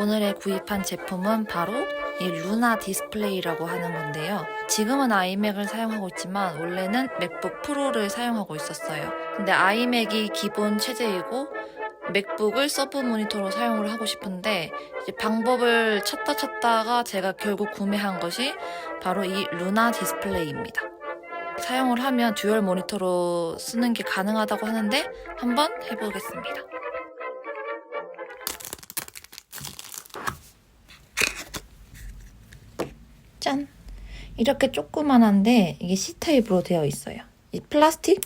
오늘의 구입한 제품은 바로 이 루나 디스플레이라고 하는 건데요. 지금은 아이맥을 사용하고 있지만 원래는 맥북 프로를 사용하고 있었어요. 근데 아이맥이 기본 체제이고 맥북을 서브 모니터로 사용을 하고 싶은데 방법을 찾다 찾다가 제가 결국 구매한 것이 바로 이 루나 디스플레이입니다. 사용을 하면 듀얼 모니터로 쓰는 게 가능하다고 하는데 한번 해보겠습니다. 짠! 이렇게 조그만한데 이게 C타입으로 되어 있어요. 이 플라스틱?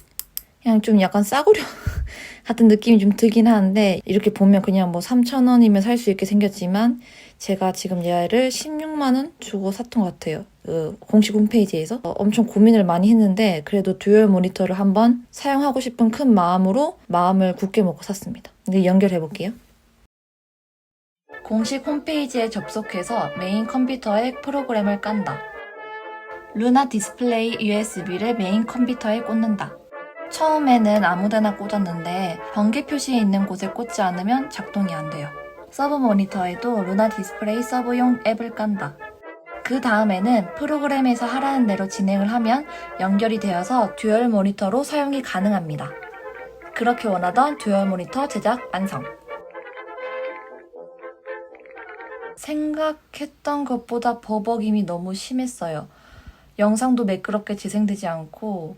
그냥 좀 약간 싸구려 같은 느낌이 좀 들긴 하는데 이렇게 보면 그냥 뭐 3,000원이면 살 수 있게 생겼지만 제가 지금 얘를 16만원 주고 샀던 것 같아요. 그 공식 홈페이지에서 어, 엄청 고민을 많이 했는데 그래도 듀얼 모니터를 한번 사용하고 싶은 큰 마음으로 마음을 굳게 먹고 샀습니다. 이제 연결해 볼게요. 공식 홈페이지에 접속해서 메인 컴퓨터에 프로그램을 깐다. 루나 디스플레이 USB를 메인 컴퓨터에 꽂는다. 처음에는 아무데나 꽂았는데 번개 표시에 있는 곳에 꽂지 않으면 작동이 안 돼요. 서브 모니터에도 루나 디스플레이 서브용 앱을 깐다. 그 다음에는 프로그램에서 하라는 대로 진행을 하면 연결이 되어서 듀얼 모니터로 사용이 가능합니다. 그렇게 원하던 듀얼 모니터 제작 완성. 생각했던 것보다 버벅임이 너무 심했어요. 영상도 매끄럽게 재생되지 않고